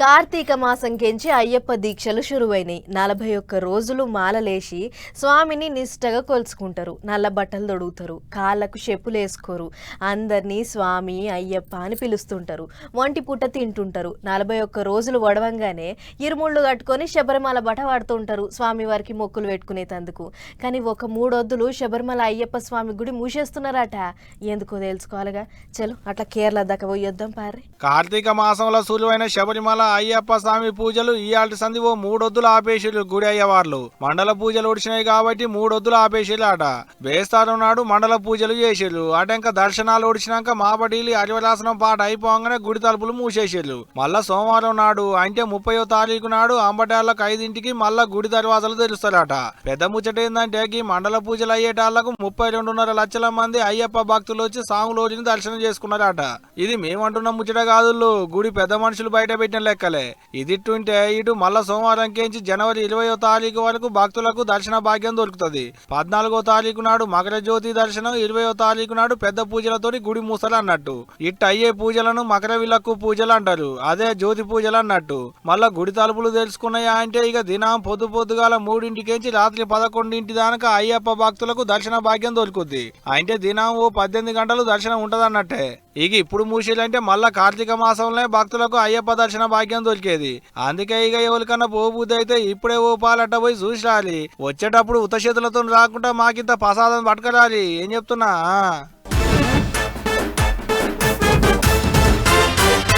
కార్తీక మాసం కెంచి అయ్యప్ప దీక్షలు షురువైనాయి నలభై ఒక్క రోజులు మాలలేసి స్వామిని నిష్టగా కొలుచుకుంటారు. నల్ల బట్టలు తొడుగుతారు. కాళ్ళకు చెప్పులు వేసుకోరు అందరినీ స్వామి అయ్యప్ప అని పిలుస్తుంటారు. వంటి పుట్ట తింటుంటారు. నలభై ఒక్క రోజులు వడవంగానే ఇరుముళ్ళు కట్టుకొని శబరిమల బట వాడుతుంటారు స్వామి వారికి మొక్కులు పెట్టుకునేటందుకు. కానీ ఒక మూడొద్దులు శబరిమల అయ్యప్ప స్వామి గుడి మూసేస్తున్నారట. ఎందుకో తెలుసుకోవాలిగా. చలో అట్లా కేరళ దాకా పోయొద్దాం పారి కార్తీక మాసంలో సులువైన శబరిమల అయ్యప్ప స్వామి పూజలు ఇయాల్టి సంధి ఓ మూడొద్దులు ఆపేసిరు గుడి అయ్యవార్లు. మండల పూజలు ఒడిచినాయి కాబట్టి మూడొద్దులు ఆపేసిరు అట బేస్తారం నాడు మండల పూజలు చేసిర్రు. అటంక దర్శనాలు ఒడిచినాక మాపటిలి అరివరాసనం పాట అయిపోగానే గుడి తలుపులు మూసేసిర్రు. మళ్ళా సోమవారం నాడు అంటే ముప్పయో తారీఖు నాడు అంబటాళ్ళకు ఐదింటికి మళ్ళా గుడి దర్వాజలు తెరుస్తారట. పెద్ద ముచ్చట ఏంటంటే ఈ మండల పూజలు అయ్యేటాళ్ళకు ముప్పై రెండున్నర లక్షల మంది అయ్యప్ప భక్తులు వచ్చి సాంగులోజుని దర్శనం చేసుకున్నారట. ఇది మేమంటున్న ముచ్చట కాదు గుడి పెద్ద మనుషులు బయట పెట్టిన లెక్కలే. ఇదిట్టుంటే ఇటు మళ్ళా సోమవారం కేంచి జనవరి ఇరవయో తారీఖు వరకు భక్తులకు దర్శన భాగ్యం దొరుకుతుంది. పద్నాలుగో తారీఖు నాడు మకర జ్యోతి దర్శనం ఇరవయో తారీఖు నాడు పెద్ద పూజలతోటి గుడి మూసలు అన్నట్టు ఇట్ట అయ్యే పూజలను మకర విలక్కు పూజలు అంటారు అదే జ్యోతి పూజలు అన్నట్టు మళ్ళా గుడి తలుపులు తెలుసుకున్నాయా అంటే ఇక దినం పొద్దు పొద్దుగాల మూడింటికేంచి రాత్రి పదకొండింటి దాకా అయ్యప్ప భక్తులకు దర్శన భాగ్యం దొరుకుద్ది. అంటే దినం ఓ పద్దెనిమిది గంటలు దర్శనం ఉంటదన్నట్టే. ఇక ఇప్పుడు మూసేలంటే మళ్ళా కార్తీక మాసంలో భక్తులకు అయ్యప్ప దర్శన భాగ్యం దొరికేది. అందుకే ఇక ఎవరికన్నా పోబుద్ది అయితే ఇప్పుడే ఓ పాలట్ట పోయి చూసి రాలి. వచ్చేటప్పుడు ఉత్త చేతులతో రాకుండా మాకింత ప్రసాదం పట్టుకరాలి. ఏం చెప్తున్నా?